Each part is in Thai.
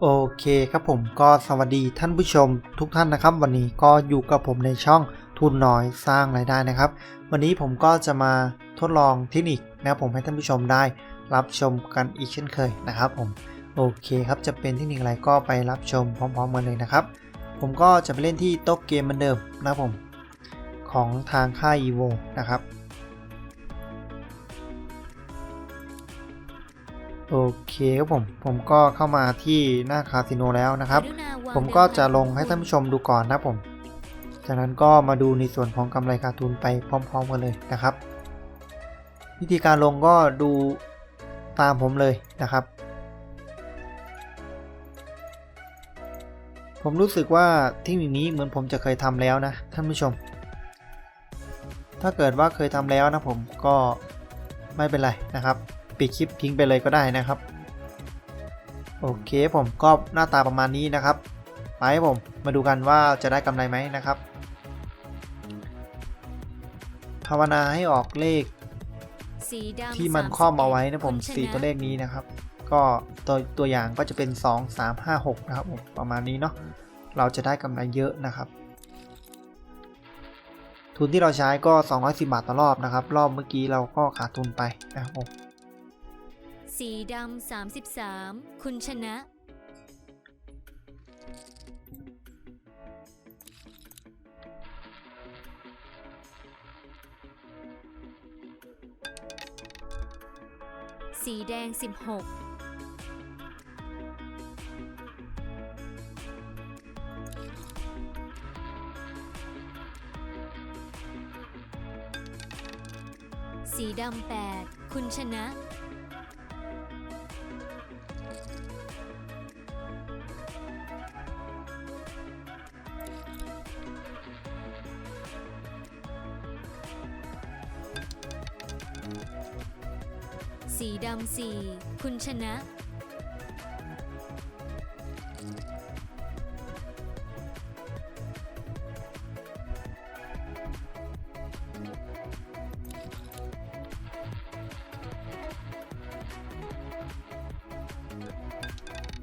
โอเคครับผมก็สวัสดีท่านผู้ชมทุกท่านนะครับ วันนี้ก็อยู่กับผมในช่องทุนน้อยสร้างรายได้นะครับ วันนี้ผมก็จะมาทดลองเทคนิคนะครับผมให้ท่านผู้ชมได้รับชมกันอีกเช่นเคยนะครับผมโอเคครับจะเป็นเทคนิคอะไรก็ไปรับชมพร้อมๆกันเลยนะครับ ผมก็จะไปเล่นที่โต๊ะเกมเหมือนเดิมนะครับผมของทางค่าย EVO นะครับ โอเคครับผมผมก็เข้ามาที่หน้าคาสิโนแล้วนะครับ ผมก็จะลงให้ท่านผู้ชมดูก่อนนะครับผม จากนั้นก็มาดูในส่วนของกำไรการทุนไปพร้อมๆกันเลยนะครับ วิธีการลงก็ดูตามผมเลยนะครับ ผมรู้สึกว่าเทคนิคนี้เหมือนผมจะเคยทำแล้วนะท่านผู้ชม ถ้าเกิดว่าเคยทำแล้วนะผมก็ไม่เป็นไรนะครับ ปิดคลิปทิ้งไปเลยก็ได้นะครับ โอเคผมก็หน้าตาประมาณนี้นะครับ ไปให้ผมมาดูกันว่าจะได้กำไรไหมนะครับภาวนาให้ออกเลขสีดำที่มัน31ครอบเอาไว้นะผมคุณชสี่ตัวเลขนี้นะครับ ก็ตัวตัวอย่างก็จะเป็น 2 3 5 6 นะครับผมประมาณนี้เนาะเราจะได้กำไรเยอะนะครับ ทุนที่เราใช้ก็ 210 บาทต่อรอบนะครับ รอบเมื่อกี้เราก็ขาดทุนไปนะครับผม สีดำสามสิบสามคุณชนะ สีแดงสิบหกสีดำแปดคุณชนะ สีดำสี่คุณชนะ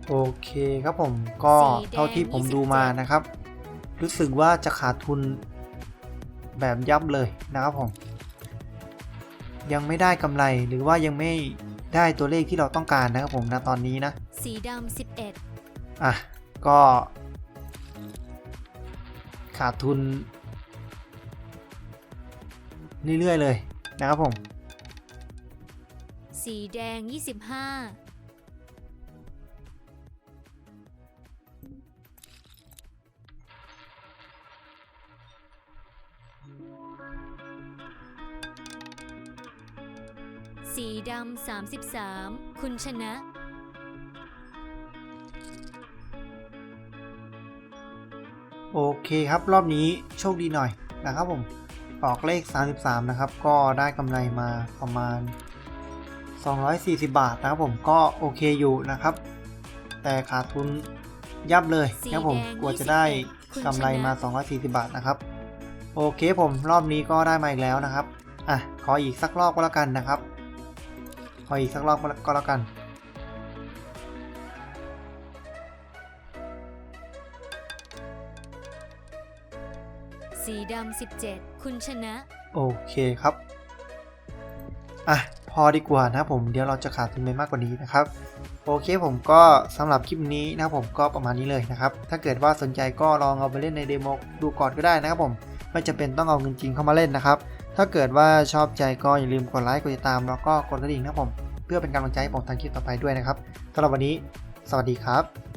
โอเคครับผมก็สีแดงเท่าที่ผมดู27มานะครับ รู้สึกว่าจะขาดทุนแบบยับเลยนะครับผม ยังไม่ได้กำไรหรือว่ายังไม่ได้ตัวเลขที่เราต้องการนะครับผมนะตอนนี้นะ สีดำสิบเอ็ดอะ ก็ ขาดทุน เรื่อย ๆ เลยนะครับผม สีแดงยี่ สิบห้าสีดำสามสิบสามคุณชนะ โอเคครับรอบนี้โชคดีหน่อยนะครับผมออกเลข 33 นะครับ ก็ได้กำไรมาประมาณ 240 บาทนะครับผมก็โอเคอยู่นะครับ แต่ขาดทุนยับเลยนะครับผมสีแดงกลัวจะได้คุณกำไรมาชนะ240 บาทนะครับ โอเคผมรอบนี้ก็ได้มาอีกแล้วนะครับ อะ ขออีกสักรอบก็แล้วกันนะครับข ออีกสักรอบก็แล้วกัน สีดำสิบเจ็ดคุณชนะ โอเคครับ อะ พอดีกว่านะครับผม เดี๋ยวเราจะขาดทุนไปมากกว่านี้นะครับ โอเคผมก็สำหรับคลิปนี้นะครับผมก็ประมาณนี้เลยนะครับ ถ้าเกิดว่าสนใจก็ลองเอาไปเล่นในเดโมดูก่อนก็ได้นะครับผม ไม่จำเป็นต้องเอาเงินจริงเข้ามาเล่นนะครับ ถ้าเกิดว่าชอบใจก็อย่าลืมกดไลค์กดติดตามแล้วก็กดกระดิ่งนะครับผม เพื่อเป็นกำลังใจให้ผมทำคลิปต่อไปด้วยนะครับสำหรับวันนี้ สวัสดีครับ